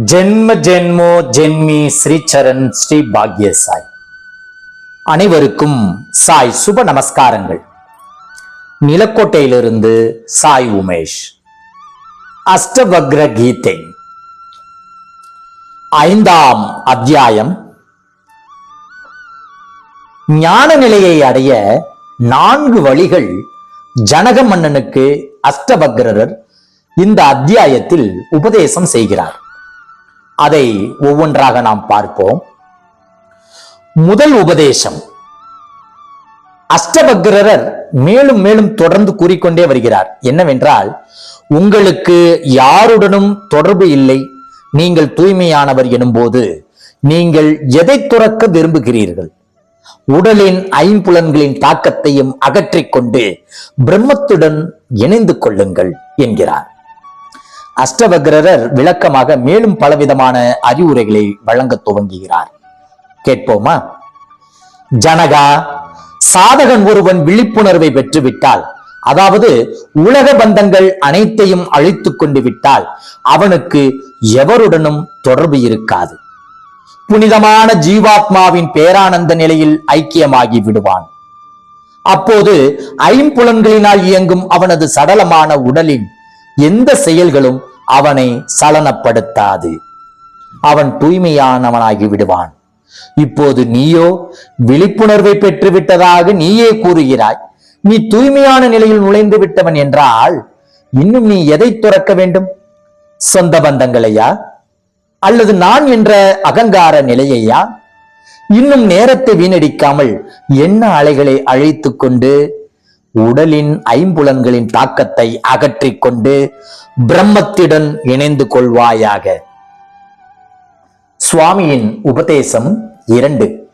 ஜென்ம ஜென்மோ ஜென்மி ஸ்ரீச்சரண் ஸ்ரீ பாக்ய சாய் அனைவருக்கும் சாய் சுப நமஸ்காரங்கள். நிலக்கோட்டையிலிருந்து சாய் உமேஷ். அஷ்டவக்ர கீதை. ஐந்தாம் அத்தியாயம். ஞான நிலையை அடைய நான்கு வழிகள் ஜனக மன்னனுக்கு அஷ்டவக்ரர் இந்த அத்தியாயத்தில் உபதேசம் செய்கிறார். அதை ஒவ்வொன்றாக நாம் பார்ப்போம். முதல் உபதேசம். அஷ்டபக்ரரர் மேலும் மேலும் தொடர்ந்து கூறிக்கொண்டே வருகிறார். என்னவென்றால் உங்களுக்கு யாருடனும் தொடர்பு இல்லை. நீங்கள் தூய்மையானவர் எனும்போது நீங்கள் எதை துறக்க விரும்புகிறீர்கள்? உடலின் ஐம்புலன்களின் தாக்கத்தையும் அகற்றிக்கொண்டு பிரம்மத்துடன் இணைந்து கொள்ளுங்கள் என்கிறார். அஷ்டவக்ரர் விளக்கமாக மேலும் பலவிதமான அறிவுரைகளை வழங்க துவங்குகிறார். கேட்போமா? ஜனகா சாதகன் ஒருவன் விழிப்புணர்வை பெற்றுவிட்டால் அதாவது உலக பந்தங்கள் அனைத்தையும் அழித்துக் கொண்டு விட்டால் அவனுக்கு எவருடனும் தொடர்பு இருக்காது. புனிதமான ஜீவாத்மாவின் பேரானந்த நிலையில் ஐக்கியமாகி விடுவான். அப்போது ஐம்புலன்களினால் இயங்கும் அவனது சடலமான உடலின் எந்த செயல்களும் அவனை சலனப்படுத்தாது. அவன் தூய்மையானவனாகி விடுவான். இப்போது நீயோ விழிப்புணர்வை பெற்றுவிட்டதாக நீயே கூறுகிறாய். நீ தூய்மையான நிலையில் நுழைந்து விட்டவன் என்றால் இன்னும் நீ எதை துறக்க வேண்டும்? சொந்த பந்தங்களையா? அல்லது நான் என்ற அகங்கார நிலையையா? இன்னும் நேரத்தை வீணடிக்காமல் என்ன அலைகளை அழைத்துக் கொண்டு உடலின் ஐம்புலன்களின் தாக்கத்தை அகற்றிக் கொண்டு பிரம்மத்துடன் இணைந்து கொள்வாயாக. சுவாமியின் உபதேசம் இரண்டு.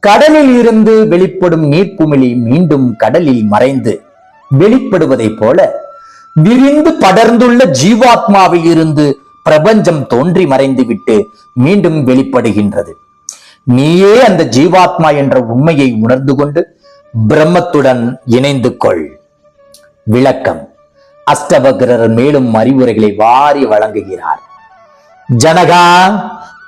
கடலில் இருந்து வெளிப்படும் நீர்க்குமிழி மீண்டும் கடலில் மறைந்து வெளிப்படுவதைப் போல விரிந்து படர்ந்துள்ள ஜீவாத்மாவில் இருந்து பிரபஞ்சம் தோன்றி மறைந்துவிட்டு மீண்டும் வெளிப்படுகின்றது. நீயே அந்த ஜீவாத்மா என்ற உண்மையை உணர்ந்து கொண்டு பிரம்மத்துடன் இணைந்து கொள். விளக்கம். அஷ்டவக்ரர் மேலும் அறிவுரைகளை வாரி வழங்குகிறார். ஜனகா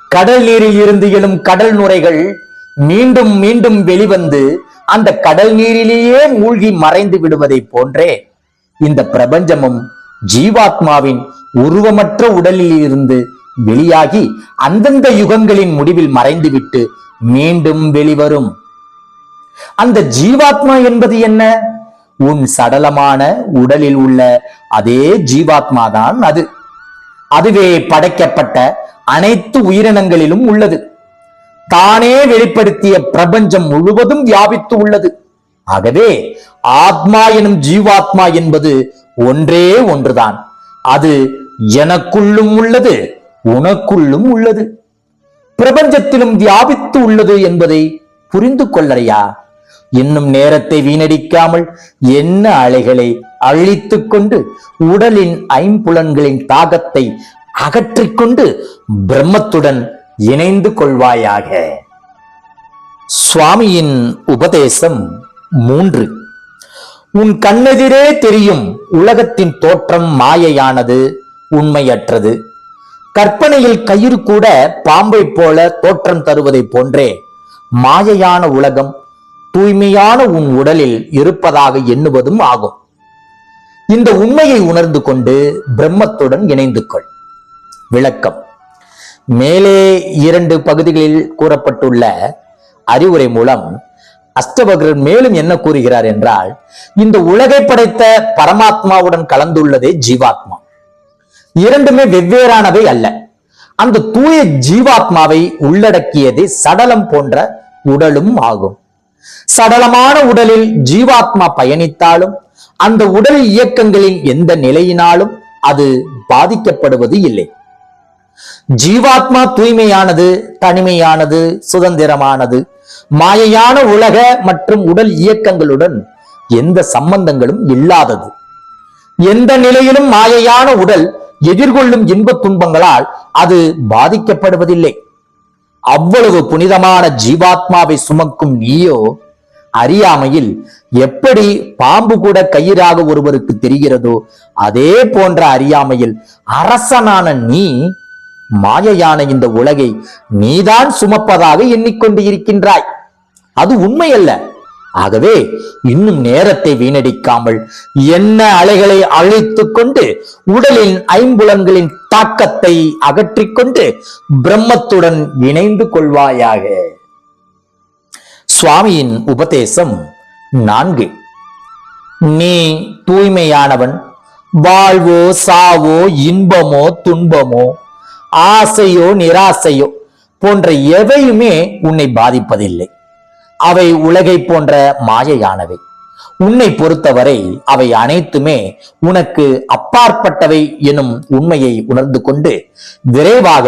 கடல் நீரில் இருந்து எழும் கடல் நுரைகள் மீண்டும் மீண்டும் வெளிவந்து அந்த கடல் நீரிலேயே மூழ்கி மறைந்து விடுவதைப் போன்றே இந்த பிரபஞ்சமும் ஜீவாத்மாவின் உருவமற்ற உடலில் இருந்து வெளியாகி அந்தந்த யுகங்களின் முடிவில் மறைந்துவிட்டு மீண்டும் வெளிவரும். அந்த ஜீவாத்மா என்பது என்ன? உன் சடலமான உடலில் உள்ள அதே ஜீவாத்மா தான் அது. அதுவே படைக்கப்பட்ட அனைத்து உயிரினங்களிலும் உள்ளது. தானே வெளிப்படுத்திய பிரபஞ்சம் முழுவதும் வியாபித்து உள்ளது. ஆகவே ஆத்மா எனும் ஜீவாத்மா என்பது ஒன்றே ஒன்றுதான். அது எனக்குள்ளும் உள்ளது உனக்குள்ளும் உள்ளது. பிரபஞ்சத்திலும் வியாபித்து உள்ளது என்பதை புரிந்து கொள்ளறையா? இன்னும் நேரத்தை வீணடிக்காமல் என்ன அலைகளை அழித்துக் கொண்டு உடலின் ஐம்புலன்களின் தாகத்தை அகற்றிக்கொண்டு பிரம்மத்துடன் இணைந்து கொள்வாயாக. சுவாமியின் உபதேசம் மூன்று. உன் கண்ணெதிரே தெரியும் உலகத்தின் தோற்றம் மாயையானது உண்மையற்றது. கற்பனையில் கயிறு கூட பாம்பை போல தோற்றம் தருவதைப் போன்றே மாயையான உலகம் தூய்மையான உன் உடலில் இருப்பதாக எண்ணுவதும் ஆகும். இந்த உண்மையை உணர்ந்து கொண்டு பிரம்மத்துடன் இணைந்து கொள். விளக்கம். மேலே இரண்டு பகுதிகளில் கூறப்பட்டுள்ள அறிவுரை மூலம் அஷ்டபகரன் மேலும் என்ன கூறுகிறார் என்றால் இந்த உலகை படைத்த பரமாத்மாவுடன் கலந்துள்ளதே ஜீவாத்மா. இரண்டுமே வெவ்வேறானவை அல்ல. அந்த தூய ஜீவாத்மாவை உள்ளடக்கியதே சடலம் போன்ற உடலும் ஆகும். சடலமான உடலில் ஜீவாத்மா பயணித்தாலும் அந்த உடல் இயக்கங்களின் எந்த நிலையினாலும் அது பாதிக்கப்படுவது இல்லை. ஜீவாத்மா தூய்மையானது தனிமையானது சுதந்திரமானது மாயையான உலக மற்றும் உடல் இயக்கங்களுடன் எந்த சம்பந்தங்களும் இல்லாதது. எந்த நிலையிலும் மாயையான உடல் எதிர்கொள்ளும் இன்பத் துன்பங்களால் அது பாதிக்கப்படுவதில்லை. அவ்வளவு புனிதமான ஜீவாத்மாவை சுமக்கும் நீயோ அறியாமையில் எப்படி பாம்பு கூட கயிறாக ஒருவருக்கு தெரிகிறதோ அதே போன்ற அறியாமையில் அரசனான நீ மாயையான இந்த உலகை நீதான் சுமப்பதாக எண்ணிக்கொண்டு இருக்கின்றாய். அது உண்மையல்ல. ஆகவே இன்னும் நேரத்தை வீணடிக்காமல் என்ன அலைகளை அழித்து கொண்டு உடலின் ஐம்புலன்களின் தாக்கத்தை அகற்றிக்கொண்டு பிரம்மத்துடன் இணைந்து கொள்வாயாக. சுவாமியின் உபதேசம் நான்கு. நீ தூய்மையானவன் வாழ்வோ சாவோ இன்பமோ துன்பமோ ஆசையோ நிராசையோ போன்ற எவையுமே உன்னை பாதிப்பதில்லை. அவை உலகை போன்ற மாயையானவை. உன்னை பொறுத்தவரை அவை அனைத்துமே உனக்கு அப்பாற்பட்டவை எனும் உண்மையை உணர்ந்து கொண்டு விரைவாக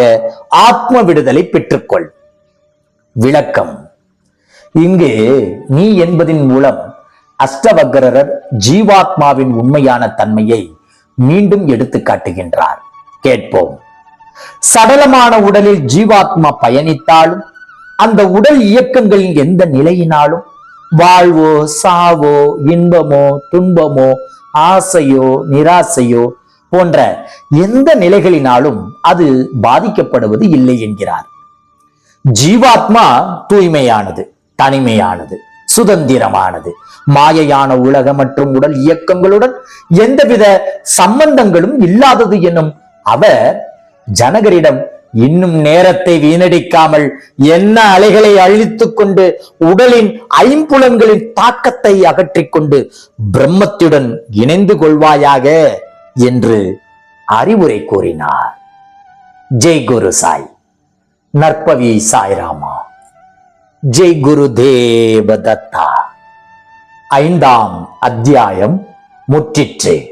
ஆத்ம விடுதலை பெற்றுக்கொள். விளக்கம். இங்கு நீ என்பதின் மூலம் அஷ்டவக்ரர் ஜீவாத்மாவின் உண்மையான தன்மையை மீண்டும் எடுத்து காட்டுகின்றார். கேட்போம். சடலமான உடலில் ஜீவாத்மா பயணித்தாலும் அந்த உடல் இயக்கங்களின் எந்த நிலையினாலும் வாழ்வோ சாவோ இன்பமோ துன்பமோ ஆசையோ நிராசையோ போன்ற எந்த நிலைகளினாலும் அது பாதிக்கப்படுவது இல்லை என்கிறார். ஜீவாத்மா தூய்மையானது தனிமையானது சுதந்திரமானது. மாயையான உலக மற்றும் உடல் இயக்கங்களுடன் எந்தவித சம்பந்தங்களும் இல்லாதது எனும் அவர் ஜனகரிடம் இன்னும் நேரத்தை வீணடிக்காமல் என்ன அலைகளை அழித்துக் கொண்டு உடலின் ஐம்புலன்களின் தாக்கத்தை அகற்றிக் கொண்டு பிரம்மத்துடன் இணைந்து கொள்வாயாக என்று அறிவுரை கூறினார். ஜெய் குரு சாய். நற்பவி சாய்ராமா. ஜெய் குரு தேவதத்தா. ஐந்தாம் அத்தியாயம் முற்றிற்று.